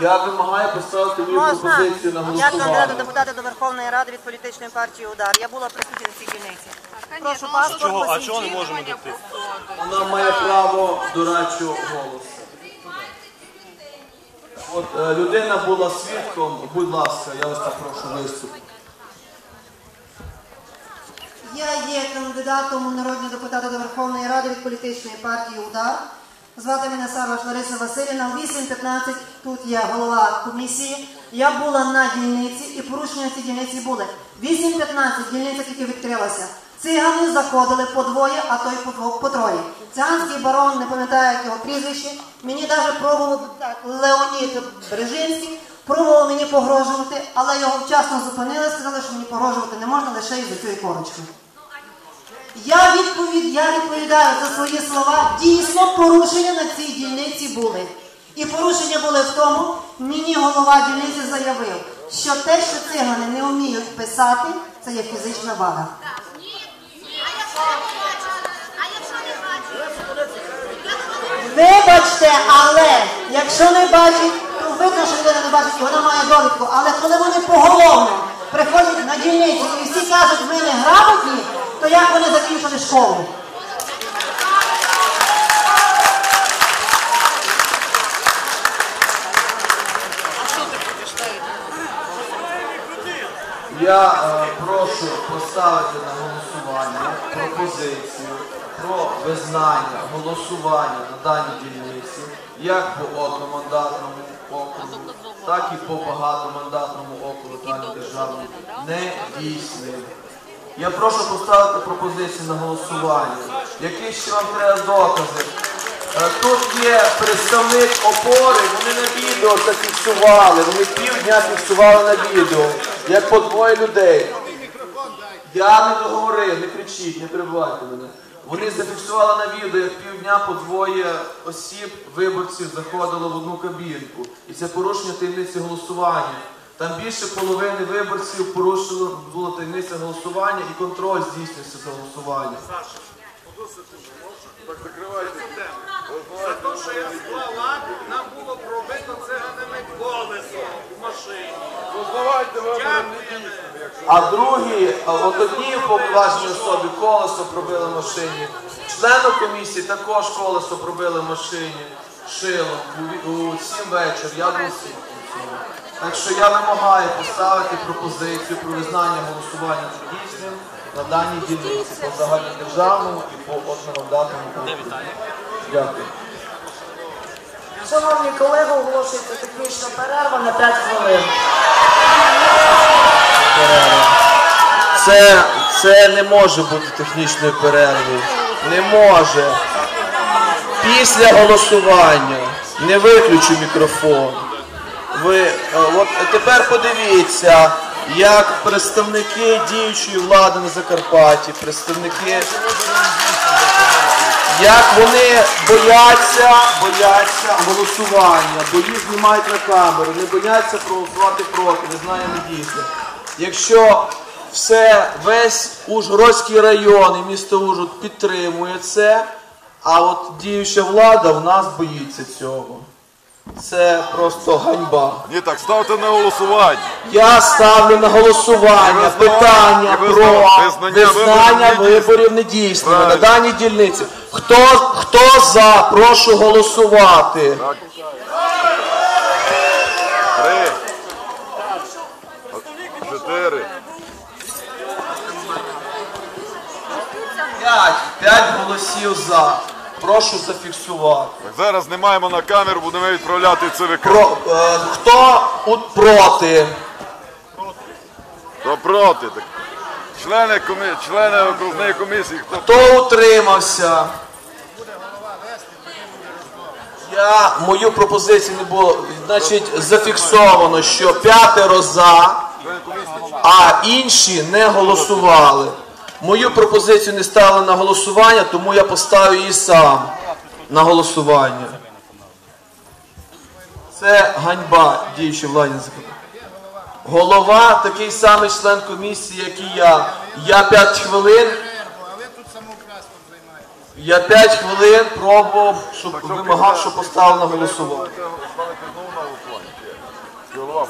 Я вимагаю поставити мою Можна. пропозицію на Я кандидат голосування. до Верховної Ради від політичної партії Удар. Я була присутня на цій дільниці. Прошу Чого? паспорт, А посвідчення. чого не можемо дійти? Вона має право дорадчого голосу. От е, людина була свідком, будь ласка, я вас прошу виступити. Я є кандидатом у народні депутати до Верховної Ради від політичної партії Удар. Звати мене Сарваш Лариса Васильівна. У 8.15 тут є голова комісії. Я була на дільниці і порушення цій дільниці були. 8.15 дільниця тільки відкрилася. Цигани заходили по двоє, а той по, троє. Циганський барон, не пам'ятаю як його прізвище, мені навіть пробував Леонід Брежинський, пробував мені погрожувати, але його вчасно зупинили, сказали, що мені погрожувати не можна лише із цієї корочки. Я відповідь, я відповідаю за свої слова. Дійсно, порушення на цій дільниці були. І порушення були в тому, мені голова дільниці заявив, що те, що цигани не вміють писати, це є фізична вада. Вибачте, але якщо не бачить, то видно, що людина не бачить, вона має довідку. Але коли вони поголовно приходять на дільницю і всі кажуть, ми не грамотні, то як вони закінчили школу? Я е, прошу поставити на голосування пропозицію про визнання голосування на даній дільниці як по одномандатному округу, так і по багатомандатному округу Тальної державної недійсним. Я прошу поставити пропозицію на голосування. Які ще вам треба докази? Е, Тут є представник опори, вони на відео це фіксували, вони півдня фіксували на відео, як по двоє людей. Я не договорив, не кричіть, не перебивайте мене. Вони зафіксували на відео, як півдня по двоє осіб, виборців заходило в одну кабінку. І це порушення таємниці голосування. Там більше половини виборців порушило було таємниця голосування і контроль здійснюється за голосуванням. За те, що я склала, нам було пробито циганами колесо в машині. А другі, от одній повноваженій особі колесо пробили в машині. Члену комісії також колесо пробили в машині шилом у, 7 вечір. Я був свідком цього. Так що я вимагаю поставити пропозицію про визнання голосування недійсним на даній дільниці по загальнодержавному і по одномандатному округу. Дякую. Шановні колеги, оголошується технічна перерва на 5 хвилин. Це, це не може бути технічною перервою. Не може. Після голосування не виключу мікрофон. Ви е, от тепер подивіться, як представники діючої влади на Закарпатті, представники, як вони бояться, бояться голосування, бо їх знімають на камеру, не бояться проголосувати проти, не знаю, не дійсно. Якщо все, весь Ужгородський район і місто Ужгород підтримує це, а от діюча влада в нас боїться цього. Це просто ганьба. Ні, так ставте на голосування. Я ставлю на голосування І визнавання- питання і про визна- визнання визнання виборів виборів недійсними на Правильно. даній дільниці. Хто, хто за? Прошу голосувати. Так. Три. Чотири. П'ять. П'ять голосів за. Прошу зафіксувати. Так, зараз не маємо на камеру, будемо відправляти ЦВК. Про, е, хто от проти? Хто проти? Так. Члени, комі... Члени окружної комісії, хто Хто утримався? Я мою пропозицію не було. Значить, зафіксовано, що п'ятеро за, а інші не голосували. Мою пропозицію не ставили на голосування, тому я поставив її сам на голосування. Це ганьба діючої влади. Голова такий самий член комісії, як і я. Я 5 хвилин Я 5 хвилин пробував, щоб вимагав, щоб поставили на голосування. Голова.